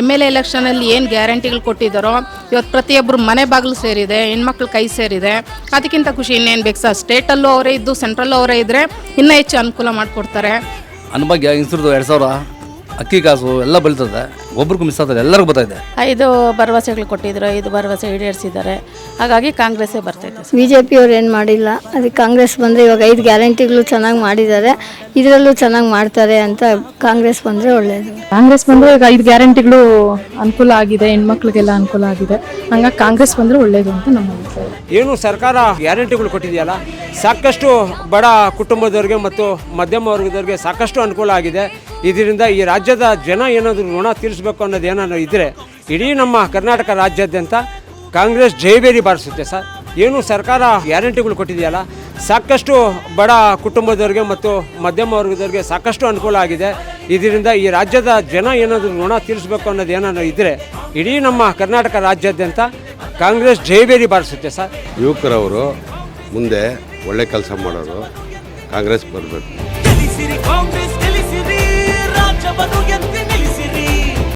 M L A ಎಲೆಕ್ಷನಲ್ಲಿ ಏನು ಗ್ಯಾರಂಟಿಗಳು ಕೊಟ್ಟಿದ್ದಾರೋ, ಇವತ್ತು ಪ್ರತಿಯೊಬ್ಬರು ಮನೆ ಬಾಗಿಲು ಸೇರಿದೆ, ಹೆಣ್ಮಕ್ಳು ಕೈ ಸೇರಿದೆ. ಅದಕ್ಕಿಂತ ಖುಷಿ ಇನ್ನೇನು ಬೇಕು ಸರ್? ಸ್ಟೇಟಲ್ಲೂ ಅವರೇ ಇದ್ದು ಸೆಂಟ್ರಲ್ಲೂ ಅವರೇ ಇದ್ದರೆ ಇನ್ನೂ ಹೆಚ್ಚು ಅನುಕೂಲ ಮಾಡಿಕೊಡ್ತಾರೆ. ಅನ್ಭಾಗ್ಯ ಇಸ್ರದು ಎರಡು ಸಾವಿರ, ಅಕ್ಕಿ ಕಾಸು ಎಲ್ಲ ಬೀಳ್ತದೆ. ಒಬ್ರಿಗೂ ಮಿಸ್ ಆದ್ರೆ ಎಲ್ಲರಿಗೂ ಬರ್ತಾಯಿದೆ. ಐದು ಭರವಸೆಗಳು ಕೊಟ್ಟಿದ್ರು ಐದು ಭರವಸೆ ಈಡೇರಿಸಿದ್ದಾರೆ. ಹಾಗಾಗಿ ಕಾಂಗ್ರೆಸ್ಸೇ ಬರ್ತೈತೆ ಇದೆ ಬಿ ಜೆ ಪಿಯವ್ರು ಏನು ಮಾಡಿಲ್ಲ. ಅದಕ್ಕೆ ಕಾಂಗ್ರೆಸ್ ಬಂದರೆ ಇವಾಗ ಐದು ಗ್ಯಾರಂಟಿಗಳು ಚೆನ್ನಾಗಿ ಮಾಡಿದ್ದಾರೆ. ಇದರಲ್ಲೂ ಚೆನ್ನಾಗಿ ಮಾಡ್ತಾರೆ ಅಂತ ಕಾಂಗ್ರೆಸ್ ಬಂದರೆ ಒಳ್ಳೆಯದು ಕಾಂಗ್ರೆಸ್ ಬಂದರೆ ಈಗ ಐದು ಗ್ಯಾರಂಟಿಗಳು ಅನುಕೂಲ ಆಗಿದೆ ಹೆಣ್ಮಕ್ಳಿಗೆಲ್ಲ ಅನುಕೂಲ ಆಗಿದೆ. ಹಂಗಾಗಿ ಕಾಂಗ್ರೆಸ್ ಬಂದರೆ ಒಳ್ಳೇದು ಅಂತ ನಮ್ಮ ಏನು ಸರ್ಕಾರ ಗ್ಯಾರಂಟಿಗಳು ಕೊಟ್ಟಿದೆಯಲ್ಲ ಸಾಕಷ್ಟು ಬಡ ಕುಟುಂಬದವ್ರಿಗೆ ಮತ್ತು ಮಧ್ಯಮ ವರ್ಗದವ್ರಿಗೆ ಸಾಕಷ್ಟು ಅನುಕೂಲ ಆಗಿದೆ. ಇದರಿಂದ ಈ ರಾಜ್ಯದ ಜನ ಏನಾದರೂ ಋಣ ತೀರಿಸಬೇಕು ಅನ್ನೋದು ಏನಾದ್ರು ಇದ್ದರೆ ಇಡೀ ನಮ್ಮ ಕರ್ನಾಟಕ ರಾಜ್ಯಾದ್ಯಂತ ಕಾಂಗ್ರೆಸ್ ಜೈಬೇರಿ ಬಾರಿಸುತ್ತೆ ಸರ್. ಏನು ಸರ್ಕಾರ ಗ್ಯಾರಂಟಿಗಳು ಕೊಟ್ಟಿದೆಯಲ್ಲ ಸಾಕಷ್ಟು ಬಡ ಕುಟುಂಬದವ್ರಿಗೆ ಮತ್ತು ಮಧ್ಯಮ ವರ್ಗದವ್ರಿಗೆ ಸಾಕಷ್ಟು ಅನುಕೂಲ ಆಗಿದೆ. ಇದರಿಂದ ಈ ರಾಜ್ಯದ ಜನ ಏನಾದರೂ ಋಣ ತೀರಿಸಬೇಕು ಅನ್ನೋದು ಏನಾದ್ರು ಇದ್ದರೆ ಇಡೀ ನಮ್ಮ ಕರ್ನಾಟಕ ರಾಜ್ಯಾದ್ಯಂತ ಕಾಂಗ್ರೆಸ್ ಜೈಬೇರಿ ಬಾರಿಸುತ್ತೆ ಸರ್. ಯುವಕರವರು ಮುಂದೆ ಒಳ್ಳೆ ಕೆಲಸ ಮಾಡೋರು ಕಾಂಗ್ರೆಸ್ ಬರಬೇಕು. ಕಾಂಗ್ರೆಸ್